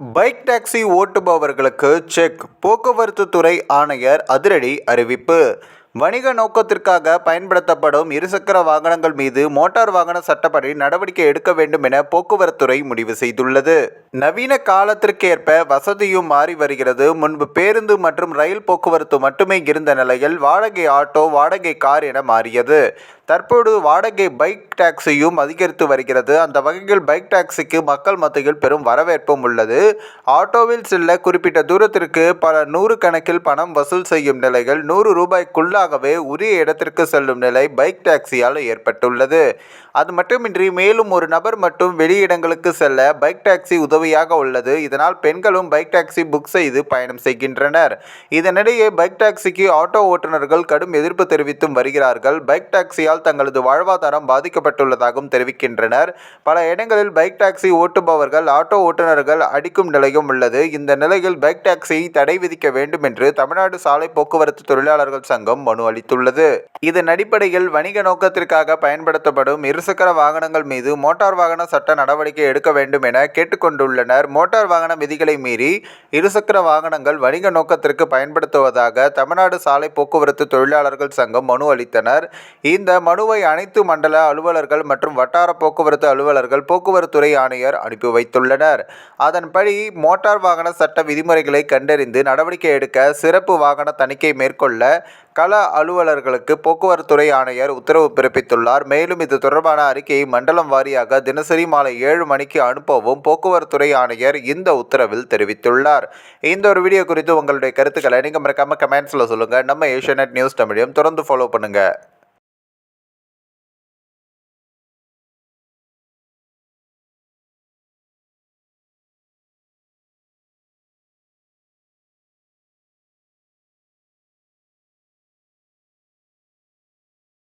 Bike taxi ஓட்டுபவர்களுக்கு check. போக்குவரத்து துறை ஆணையர் அதிரடி அறிவிப்பு. வணிக நோக்கத்திற்காக பயன்படுத்தப்படும் இருசக்கர வாகனங்கள் மீது மோட்டார் வாகன சட்டப்படி நடவடிக்கை எடுக்க வேண்டும் என போக்குவரத்துறை முடிவு செய்துள்ளது. நவீன காலத்திற்கேற்ப வசதியும் மாறி வருகிறது. முன்பு பேருந்து மற்றும் ரயில் போக்குவரத்து மட்டுமே இருந்த நிலையில் வாடகை ஆட்டோ வாடகை கார் என மாறியது. தற்போது வாடகை பைக் டாக்ஸியும் அதிகரித்து வருகிறது. அந்த வகையில் பைக் டாக்ஸிக்கு மக்கள் மத்தியில் பெரும் வரவேற்பும் உள்ளது. ஆட்டோவில் செல்ல குறிப்பிட்ட தூரத்திற்கு பல நூறு கணக்கில் பணம் வசூல் செய்யும் நிலையில் நூறு ரூபாய்க்குள்ளாகவே உரிய இடத்திற்கு செல்லும் நிலை பைக் டாக்ஸியால் ஏற்பட்டுள்ளது. அது மட்டுமின்றி மேலும் ஒரு நபர் மட்டும் வெளியிடங்களுக்கு செல்ல பைக் டாக்ஸி உதவி உதவியாக உள்ளது. இதனால் பெண்களும் பைக் டாக்ஸி புக் செய்து பயணம் செய்கின்றனர். இதனிடையே பைக் டாக்ஸிக்கு ஆட்டோ ஓட்டுநர்கள் கடும் எதிர்ப்பு தெரிவித்தும் வருகிறார்கள். பைக் டாக்ஸியால் தங்களது வாழ்வாதாரம் பாதிக்கப்பட்டுள்ளதாகவும் தெரிவிக்கின்றனர். பல இடங்களில் பைக் டாக்ஸி ஓட்டுபவர்கள் ஆட்டோ ஓட்டுநர்கள் அடிக்கும் நிலையும் உள்ளது. இந்த நிலையில் பைக் டாக்ஸியை தடை விதிக்க வேண்டும் என்று தமிழ்நாடு சாலை போக்குவரத்து தொழிலாளர்கள் சங்கம் மனு அளித்துள்ளது. இதன் அடிப்படையில் வணிக நோக்கத்திற்காக பயன்படுத்தப்படும் இருசக்கர வாகனங்கள் மீது மோட்டார் வாகன சட்ட நடவடிக்கை எடுக்க வேண்டும் என உள்ளனர். மோட்டார் வாகன விதிகளை மீறி இருசக்கர வாகனங்கள் வணிக நோக்கத்திற்கு பயன்படுத்துவதாக தமிழ்நாடு சாலை போக்குவரத்து தொழிலாளர்கள் சங்கம் மனு அளித்தனர். இந்த மனுவை அனைத்து மண்டல அலுவலர்கள் மற்றும் வட்டார போக்குவரத்து அலுவலர்கள் போக்குவரத்துறை ஆணையர் அனுப்பி வைத்துள்ளனர். அதன்படி மோட்டார் வாகன சட்ட விதிமுறைகளை கண்டறிந்து நடவடிக்கை எடுக்க சிறப்பு வாகன தணிக்கை மேற்கொள்ள கள அலுவலர்களுக்கு போக்குவரத்துறை ஆணையர் உத்தரவு பிறப்பித்துள்ளார். மேலும் இது தொடர்பான அறிக்கையை மண்டலம் வாரியாக தினசரி மாலை ஏழு மணிக்கு அனுப்பவும் போக்குவரத்துறை ஆணையர் இந்த உத்தரவில் தெரிவித்துள்ளார். இந்த ஒரு வீடியோ குறித்து உங்களுடைய கருத்துக்களை நீங்கள் மறக்காமல் கமெண்ட்ஸில் சொல்லுங்கள் நம்ம ஏஷியநெட் நியூஸ் தமிழையும் தொடர்ந்து ஃபாலோ பண்ணுங்கள்